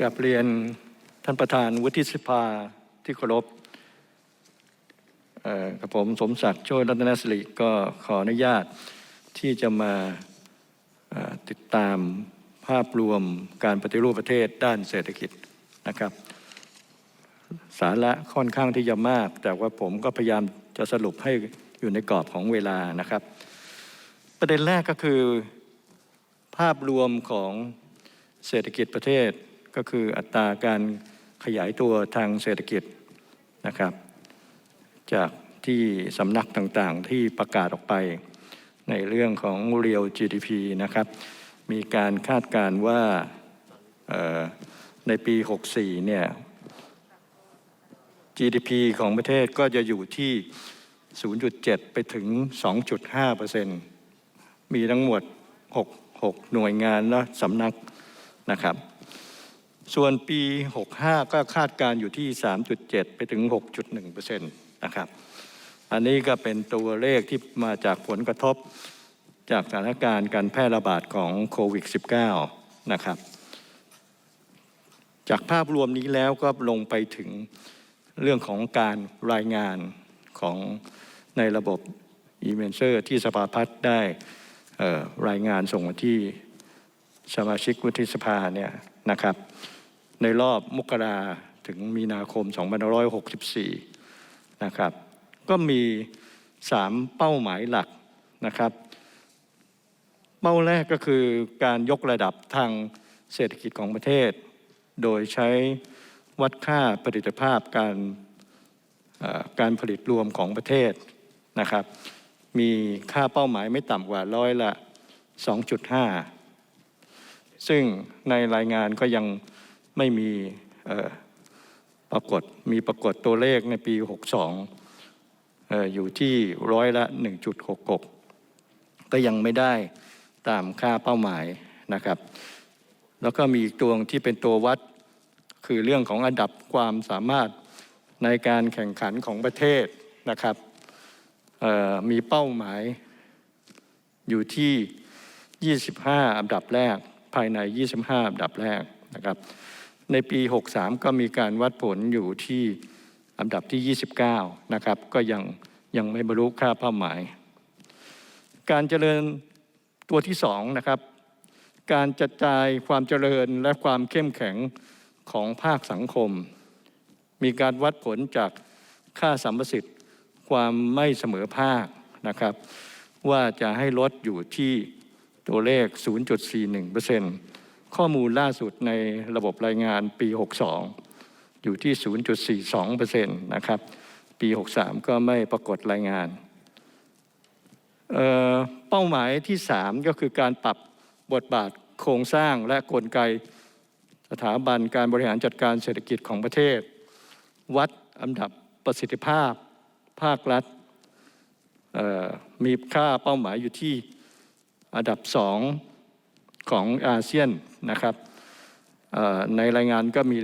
กราบเรียนท่านประธานวุฒิสภาที่เคารพกับผมสมศักดิ์โชยรัตนสิริก็ขออนุญาตที่จะมาติดตามภาพรวมการปฏิรูปประเทศด้านเศรษฐกิจนะครับ สาระค่อนข้างที่จะมาก แต่ว่าผมก็พยายามจะสรุปให้อยู่ในกรอบของเวลานะครับ ประเด็นแรกก็คือ ภาพรวมของเศรษฐกิจประเทศ ก็คืออัตราการขยายตัวทางเศรษฐกิจนะครับ จากที่สำนักต่างๆที่ประกาศออกไปในเรื่องของ real GDP นะครับ มีการคาดการณ์ว่าในปี 64 เนี่ย GDP ของประเทศก็จะอยู่ที่ 0.7 ไปถึง 2.5เปอร์เซ็นต์มีทั้งหมด 6 6 หน่วยงานและสำนักนะครับ ส่วนปี 65 ก็คาดการณ์อยู่ที่ 3.7 ไปถึง 6.1เปอร์เซ็นต์นะครับ อันนี้ก็เป็นตัวเลขที่มาจากผลกระทบจากสถานการณ์การแพร่ระบาดของโควิด -19 นะครับ จากภาพรวมนี้แล้วก็ลงไปถึงเรื่องของการรายงานของในระบบ e m e n s e r ที่สภาพัฒน์ได้รายงานส่งมาที่สมาชิกวุฒิสภาเนี่ยนะครับ ในรอบมกราถึงมีนาคม 2564 นะครับ ก็มี 3 เป้าหมายหลักนะครับ เป้าแรกก็คือการยกระดับทางเศรษฐกิจของประเทศ โดยใช้วัดค่าผลิตภาพการการผลิตรวมของประเทศนะครับ มีค่าเป้าหมายไม่ต่ำกว่าร้อยละ 2.5 ซึ่งในรายงานก็ยัง ไม่มีปรากฏมีปรากฏตัวเลขในปี 62ออยู่ที่ร้อยละ 1.66 ก็ยังไม่ได้ตามค่าเป้าหมายนะครับ แล้วก็มีอีกตัวที่เป็นตัววัดคือเรื่องของอันดับความสามารถในการแข่งขันของประเทศนะครับมีเป้าหมายอยู่ที่ 25 อันดับแรก ภายใน 25 อันดับแรกนะครับ ในปี 63 ก็มีการวัดผลอยู่ที่อันดับที่ 29 นะครับ ก็ยังยังไม่บรรลุค่าเป้าหมาย การเจริญตัวที่สองนะครับ การจัดจายความเจริญและความเข้มแข็งของภาคสังคม มีการวัดผลจากค่าสัมประสิทธิ์ความไม่เสมอภาคนะครับ ว่าจะให้ลดอยู่ที่ตัวเลข 0.41% ข้อมูลล่าสุดในระบบรายงานปี 62 อยู่ที่ 0.42%นะครับ ปี 63 ก็ไม่ปรากฏรายงานเเป้าหมายที่ 3 ก็คือการปรับบทบาทโครงสร้างและกลไกสถาบันการบริหารจัดการเศรษฐกิจของประเทศ วัดอันดับประสิทธิภาพภาครัฐมีค่าเป้าหมายอยู่ที่อันดับสองของอาเซียน นะครับในรายงานก็มี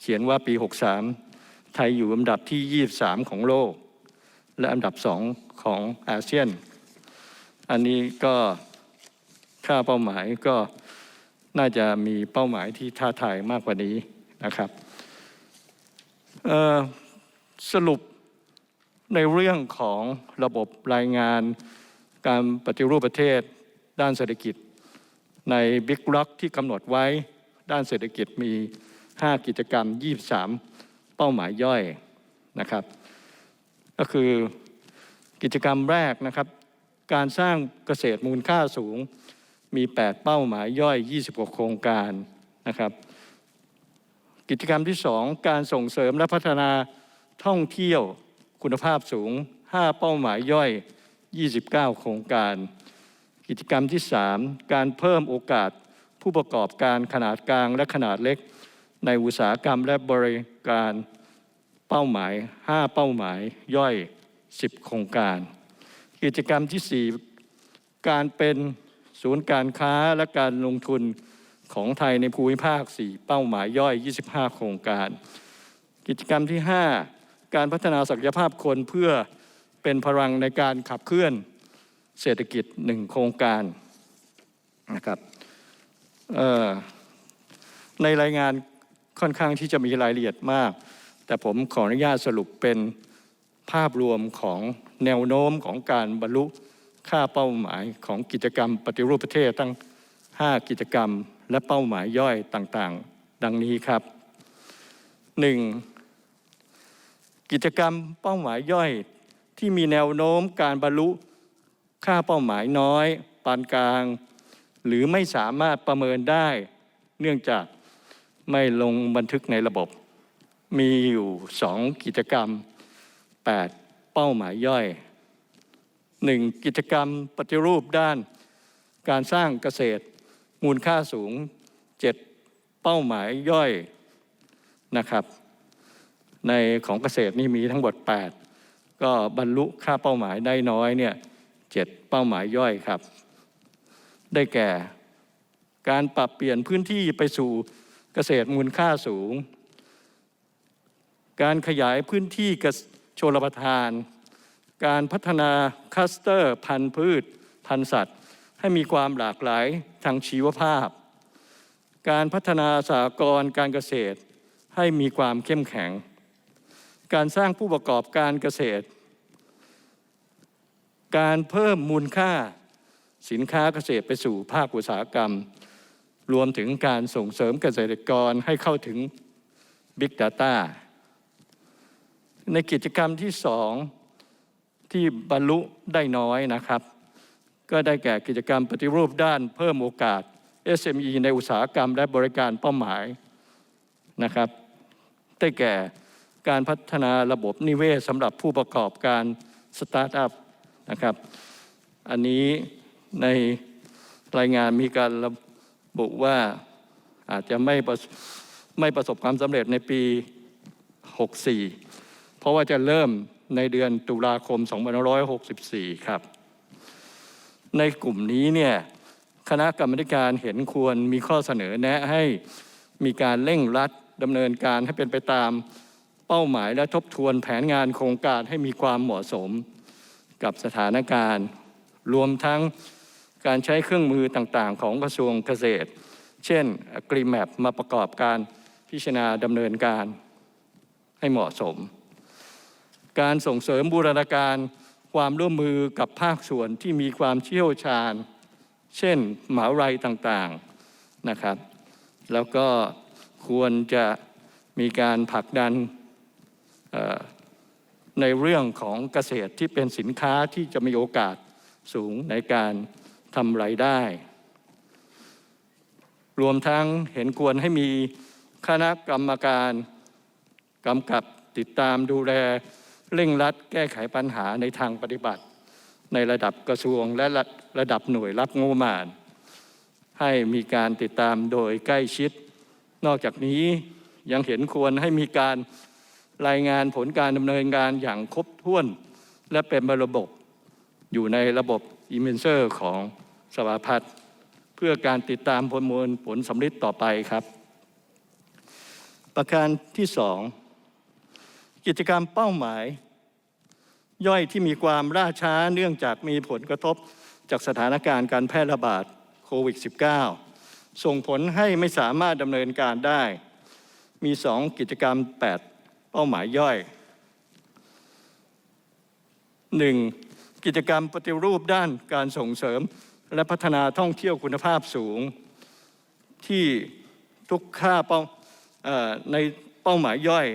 เขียนว่าปี 63 ไทยอยู่อันดับที่ 23 ของโลก และอันดับสองของอาเซียน อันนี้ก็ค่าเป้าหมายก็น่าจะมีเป้าหมายที่ท้าทายมากกว่านี้นะครับสรุปในเรื่องของระบบรายงานการปฏิรูปประเทศด้านเศรษฐกิจ ในบิ๊กล็อกที่กำหนดไว้ด้านเศรษฐกิจมี 5 กิจกรรม 23 เป้าหมายย่อยนะครับ ก็คือกิจกรรมแรกนะครับ การสร้างเกษตรมูลค่าสูงมี 8 เป้าหมายย่อย 26 โครงการนะครับ กิจกรรมที่ 2 การส่งเสริมและพัฒนาท่องเที่ยวคุณภาพสูง 5 เป้าหมายย่อย 29 โครงการ กิจกรรมที่ 3 การเพิ่มโอกาสผู้ประกอบการขนาดกลางและขนาดเล็ก ในอุตสาหกรรมและบริการเป้าหมาย 5 เป้าหมายย่อย 10 โครงการ กิจกรรมที่ 4 การเป็นศูนย์การค้าและการลงทุนของไทยในภูมิภาค 4 เป้าหมายย่อย 25 โครงการ กิจกรรมที่ 5 การพัฒนาศักยภาพคนเพื่อเป็นพลังในการขับเคลื่อน เศรษฐกิจ1โครงการนะครับในรายงานค่อนข้างที่จะมีรายละเอียดมาก แต่ผมขออนุญาตสรุปเป็นภาพรวมของแนวโน้มของการบรรลุค่าเป้าหมายของกิจกรรมปฏิรูปประเทศตั้ง 5 กิจกรรม และเป้าหมายย่อยต่างๆ ดังนี้ครับ 1. กิจกรรมเป้าหมายย่อยที่มีแนวโน้มการบรรลุ ค่าเป้าหมายน้อย ปานกลาง หรือไม่สามารถประเมินได้ เนื่องจากไม่ลงบันทึกในระบบ มีอยู่ 2 กิจกรรม 8 เป้าหมายย่อย 1. กิจกรรมปฏิรูปด้าน การสร้างเกษตร มูลค่าสูง 7 เป้าหมายย่อยนะครับ ในของเกษตรนี่มีทั้งหมด 8 ก็บรรลุค่าเป้าหมายได้น้อยเนี่ย เจ็ดเป้าหมายย่อยครับ ได้แก่ การปรับเปลี่ยนพื้นที่ไปสู่เกษตรมูลค่าสูง การขยายพื้นที่กชลประทาน การพัฒนาคัสเตอร์ พันธุ์พืช พันธุ์สัตว์ ให้มีความหลากหลายทางชีวภาพ การพัฒนาสากรการเกษตรให้มีความเข้มแข็ง การสร้างผู้ประกอบการเกษตร การเพิ่มมูลค่าสินค้าเกษตรไปสู่ภาคอุตสาหกรรม รวมถึงการส่งเสริมเกษตรกรให้เข้าถึง Big Data ในกิจกรรมที่สองที่บรรลุได้น้อยนะครับ ก็ได้แก่กิจกรรมปฏิรูปด้านเพิ่มโอกาส SME ในอุตสาหกรรมและบริการเป้าหมายนะครับได้แก่การพัฒนาระบบนิเวศสำหรับผู้ประกอบการสตาร์ทอัพ นะครับ อันนี้ในรายงานมีการระบุว่าอาจจะไม่ประไม่ประสบความสำเร็จในปี 64 เพราะว่าจะเริ่มในเดือนตุลาคม 2564 ครับ ในกลุ่มนี้เนี่ยคณะกรรมการเห็นควรมีข้อเสนอแนะให้มีการเร่งรัดดำเนินการให้เป็นไปตามเป้าหมายและทบทวนแผนงานโครงการให้มีความเหมาะสม กับสถานการณ์ รวมทั้งการใช้เครื่องมือต่างๆ ของกระทรวงเกษตร เช่นกรีแมปมาประกอบการพิจารณาดำเนินการให้เหมาะสม การส่งเสริมบูรณาการความร่วมมือกับภาคส่วนที่มีความเชี่ยวชาญ เช่นหมหาวิทยาลัยต่างๆนะครับ แล้วก็ควรจะมีการผลักดันเในเรื่องของเกษตรที่เป็นสินค้าที่จะมีโอกาสสูงในการทำไรายได้ รวมทั้งเห็นควรให้มีคณะกรรมการกำกับติดตามดูแลเร่งรัดแก้ไขปัญหาในทางปฏิบัติ ในระดับกระทรวงและระระดับหน่วยรับงบประมาณ ให้มีการติดตามโดยใกล้ชิด นอกจากนี้ยังเห็นควรให้มีการ รายงานผลการดำเนินงานอย่างครบถ้วน และเป็นระบบอยู่ในระบบอิมเมนเซอร์ของสภาพัฒน์เพื่อการติดตามผลมวลผลสำลิดต่อไปครับ ประการที่สองกิจกรรมเป้าหมาย ย่อยที่มีความล่าช้าเนื่องจากมีผลกระทบจากสถานการณ์การแพร่ระบาดโควิด -19 ส่งผลให้ไม่สามารถดำเนินการได้ มีสองกิจกรรม 8 เป้าหมายย่อย 1. กิจกรรมปฏิรูปด้านการส่งเสริม และพัฒนาท่องเที่ยวคุณภาพสูง ที่ทุกค่าเป้าในเป้าหมายย่อย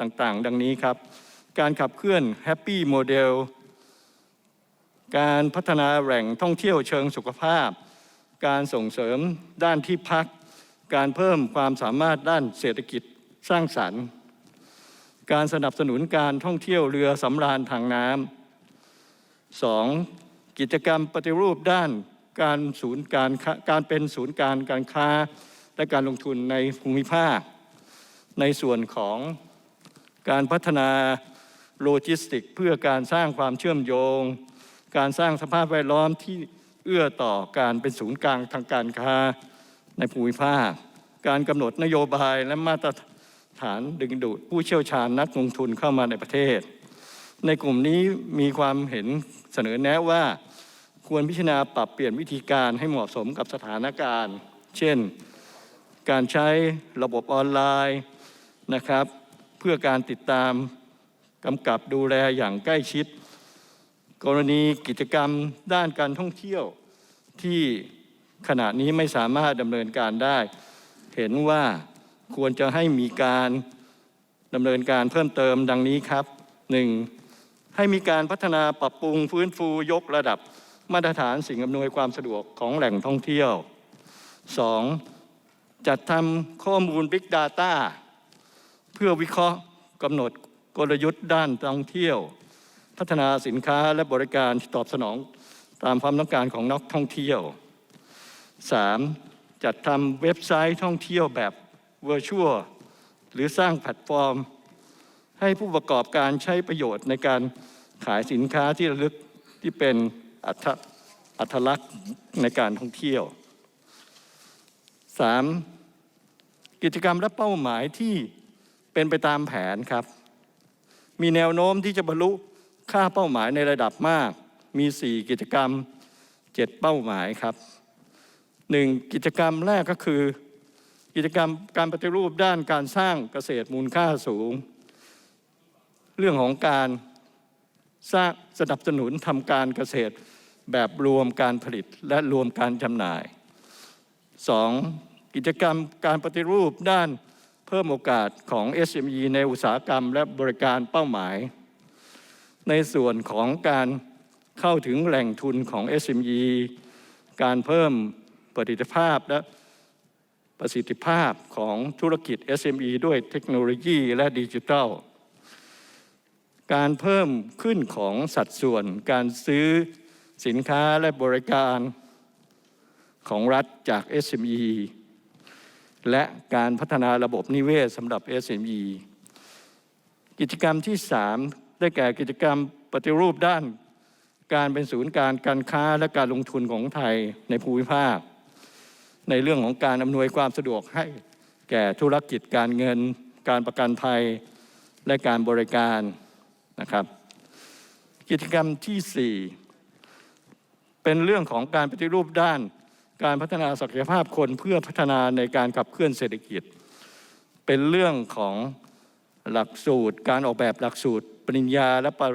ต่างๆ ดังนี้ครับ การขับเคลื่อนแฮปปี้โมเดลการพัฒนาแหล่งท่องเที่ยวเชิงสุขภาพ การส่งเสริมด้านที่พัก การเพิ่มความสามารถด้านเศรษฐกิจสร้างสรรค์ การสนับสนุนการท่องเที่ยวเรือสำราญทางน้ำสองกิจกรรมปฏิรูปด้านการศูนย์การการเป็นศูนย์การการค้า และการลงทุนในภูมิภาค ในส่วนของการพัฒนาโลจิสติก เพื่อการสร้างความเชื่อมโยง การสร้างสภาพแวดล้อมที่เอื้อต่อการเป็นศูนย์กลางทางการค้าในภูมิภาค การกำหนดนโยบายและมาตรฐาน ฐานดึงดูดผู้เชี่ยวชาญนักลงทุนเข้ามาในประเทศ ในกลุ่มนี้มีความเห็นเสนอแนะว่าควรพิจารณาปรับเปลี่ยนวิธีการให้เหมาะสมกับสถานการณ์ เช่น การใช้ระบบออนไลน์นะครับ เพื่อการติดตามกำกับดูแลอย่างใกล้ชิด กรณีกิจกรรมด้านการท่องเที่ยวที่ขณะนี้ไม่สามารถดำเนินการได้ เห็นว่า ควรจะให้มีการดำเนินการเพิ่มเติมดังนี้ครับ 1. ให้มีการพัฒนาปรับปรุงฟื้นฟูยกระดับมาตรฐานสิ่งอำนวยความสะดวกของแหล่งท่องเที่ยว 2. จัดทำข้อมูล Big Data เพื่อวิเคราะห์กำหนดกลยุทธ์ด้านท่องเที่ยว พัฒนาสินค้าและบริการที่ตอบสนองตามความต้องการของนักท่องเที่ยว 3. จัดทำเว็บไซต์ท่องเที่ยวแบบ Virtual หรือสร้างแพลตฟอร์ม ให้ผู้ประกอบการใช้ประโยชน์ในการขายสินค้าที่ระลึกที่เป็นอัตลักษณ์ในการท่องเที่ยว 3. กิจกรรมและเป้าหมายที่เป็นไปตามแผนครับ มีแนวโน้มที่จะบรรลุค่าเป้าหมายในระดับมาก มี 4 กิจกรรม 7 เป้าหมายครับ 1. กิจกรรมแรกก็คือ กิจกรรมการปฏิรูปด้านการสร้างเกษตรมูลค่าสูง เรื่องของการสร้างสนับสนุนทำการเกษตรแบบรวมการผลิตและรวมการจำหน่าย 2. กิจกรรมการปฏิรูปด้านเพิ่มโอกาสของ SME ในอุตสาหกรรมและบริการเป้าหมาย ในส่วนของการเข้าถึงแหล่งทุนของ SME การเพิ่มประสิทธิภาพและ ประสิทธิภาพของธุรกิจ SME ด้วยเทคโนโลยีและดิจิทัล การเพิ่มขึ้นของสัดส่วนการซื้อสินค้าและบริการของรัฐจาก SME และการพัฒนาระบบนิเวศสำหรับ SME กิจกรรมที่ 3 ได้แก่กิจกรรมปฏิรูปด้านการเป็นศูนย์การการค้าและการลงทุนของไทยในภูมิภาค ในเรื่องของการอำนวยความสะดวกให้แก่ธุรกิจการเงิน การประกันภัย และการบริการนะครับ กิจกรรมที่ 4 เป็นเรื่องของการปฏิรูปด้าน การพัฒนาศักยภาพคนเพื่อพัฒนาในการขับเคลื่อนเศรษฐกิจ เป็นเรื่องของหลักสูตร การออกแบบหลักสูตร ปริญญาและประ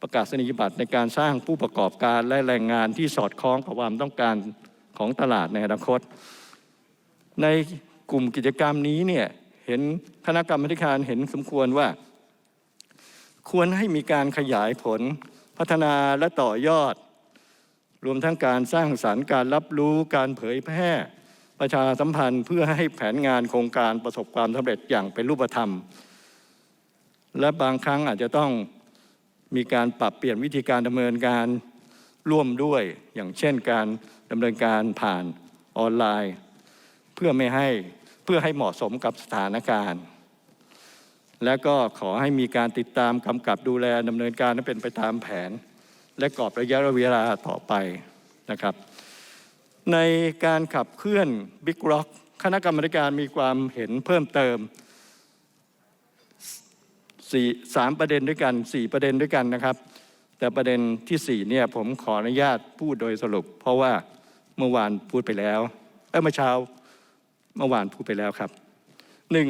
ประกาศนียบัตรในการสร้างผู้ประกอบการและแรงงานที่สอดคล้องกับความต้องการ ของตลาดในอนาคต ในกลุ่มกิจกรรมนี้เนี่ยเห็นคณะกรรมการเห็นสมควรว่า ควรให้มีการขยายผลพัฒนาและต่อยอด รวมทั้งการสร้างสารรค์การรับรู้การเผยแพร่ ประชาสัมพันธ์เพื่อให้แผนงานโครงการประสบความสำเร็จอย่างเป็นรูปธรรม และบางครั้งอาจจะต้องมีการปรับเปลี่ยนวิธีการดำเนินการร่วมด้วย อย่างเช่นการ ดำเนินการผ่านออนไลน์ เพื่อไม่ให้เพื่อให้เหมาะสมกับสถานการณ์ และก็ขอให้มีการติดตามกำกับดูแลดำเนินการให้เป็นไปตามแผน และกรอบระยะเวลาต่อไปนะครับ ในการขับเคลื่อนบิ๊กร็อกคณะกรรมการมีความเห็นเพิ่มเติมสี่สามประเด็นด้วยกันสี่ประเด็นด้วยกันนะครับ แต่ประเด็นที่สี่เนี่ยผมขออนุญาตพูดโดยสรุป เพราะว่า เมื่อวานพูดไปแล้วเอ้เมื่อเช้าเมื่อวานพูดไปแล้วครับหนึ่ง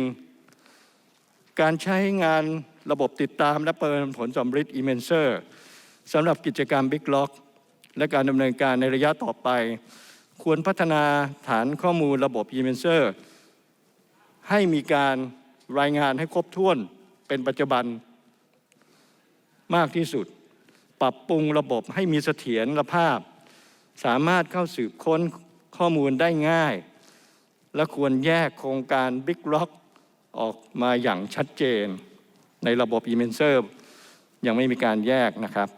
การใช้งานระบบติดตามและประเมินผลสำฤทธิ์อีเมนเซอร์สำหรับกิจกรรม Big Lock และการดำเนินการในระยะต่อไป ควรพัฒนาฐานข้อมูลระบบ e m e n s e r ให้มีการรายงานให้ครบถ้วนเป็นปัจจุบันมากที่สุด ปรับปรุงระบบให้มีเสถียรภาพ สามารถเข้าสืบค้นข้อมูลได้ง่าย และควรแยกโครงการ Big Lock ออกมาอย่างชัดเจน ในระบบ e m e n s e r ยังไม่มีการแยกนะครับ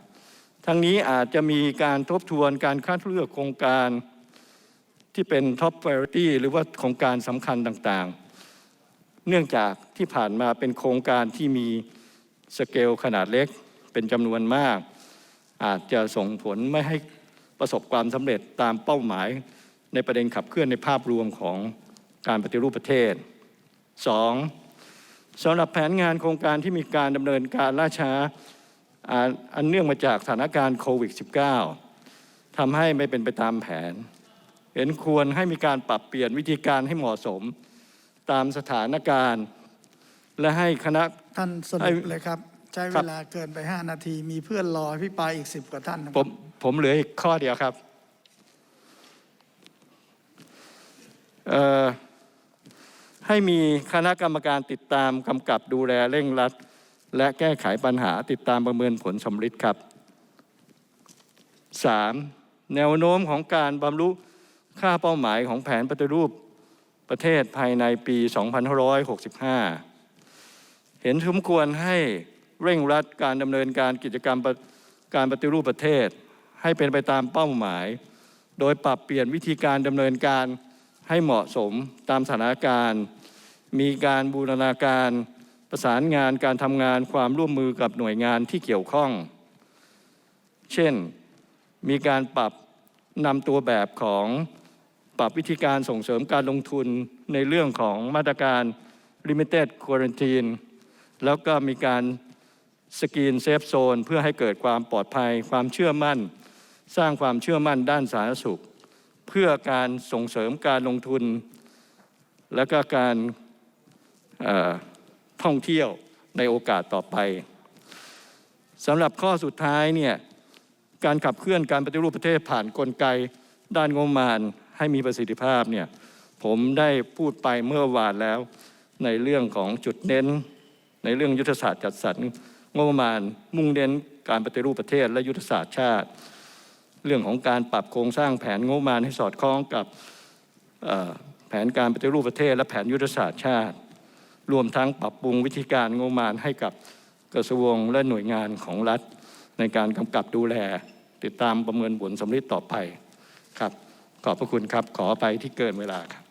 ทั้งนี้อาจจะมีการทบทวนการคัดเลือกโครงการที่เป็น Top Priority หรือว่าโครงการสำคัญต่างๆ เนื่องจากที่ผ่านมาเป็นโครงการที่มีสเกลขนาดเล็กเป็นจำนวนมาก อาจจะส่งผลไม่ให้ ประสบความสำเร็จตามเป้าหมายในประเด็นขับเคลื่อนในภาพรวมของการปฏิรูปประเทศ 2. สำหรับแผนงานโครงการที่มีการดำเนินการล่าช้าอันเนื่องมาจากสถานการณ์โควิด -19 ทำให้ไม่เป็นไปตามแผน เห็นควรให้มีการปรับเปลี่ยนวิธีการให้เหมาะสมตามสถานการณ์ และให้คณะท่านสรุปเลยครับ ใช้ครัเวบลาเกินไป5นาที มีเพื่อนรอพี่ปรายอีก10กว่าท่านนะคผรับมผมเหลืออีกข้อเดียวครับเอ่อให้มีคณะกรรมการติดตามกำกับดูแลเร่งรัด และแก้ไขปัญหาติดตามประเมินผลสำลิดครับ 3. แนวโน้มของการบรรลุค่าเป้าหมายของแผนปฏิรูปประเทศภายในปี 2565 เห็นสมควรให้ เร่งรัดการดำเนินการกิจกรรมการปฏิรูปประเทศ ให้เป็นไปตามเป้าหมาย โดยปรับเปลี่ยนวิธีการดำเนินการให้เหมาะสมตามสถานการณ์ มีการบูรณาการประสานงานการทำงานความร่วมมือกับหน่วยงานที่เกี่ยวข้อง เช่น มีการปรับนำตัวแบบของปรับวิธีการส่งเสริมการลงทุนในเรื่องของมาตรการ Limited Quarantine แล้วก็มีการ สกรีนเซฟโซนเพื่อให้เกิดความปลอดภัย ความเชื่อมั่น สร้างความเชื่อมั่นด้านสาธารณสุข เพื่อการส่งเสริมการลงทุน และก็การท่องเที่ยวในโอกาสต่อไปสำหรับข้อสุดท้ายเนี่ยการขับเคลื่อนการปฏิรูปประเทศผ่านนกลไกด้านงบประมาณให้มีประสิทธิภาพเนี่ยผมได้พูดไปเมื่อวานแล้วในเรื่องของจุดเน้น ในเรื่องยุทธศาสตร์จัดสรร งบประมาณมุ่งเน้นการปฏิรูปประเทศและยุทธศาสตร์ชาติ เรื่องของการปรับโครงสร้างแผนงบประมาณให้สอดคล้องกับแผนการปฏิรูปประเทศ และแผนยุทธศาสตร์ชาติ รวมทั้งปรับปรุงวิธีการงบประมาณให้กับกระทรวงและหน่วยงานของรัฐ ในการกำกับดูแล ติดตามประเมินผลสำลิดต่อไปครับ ขอบพระคุณครับขอไปที่เกินเวลาครับ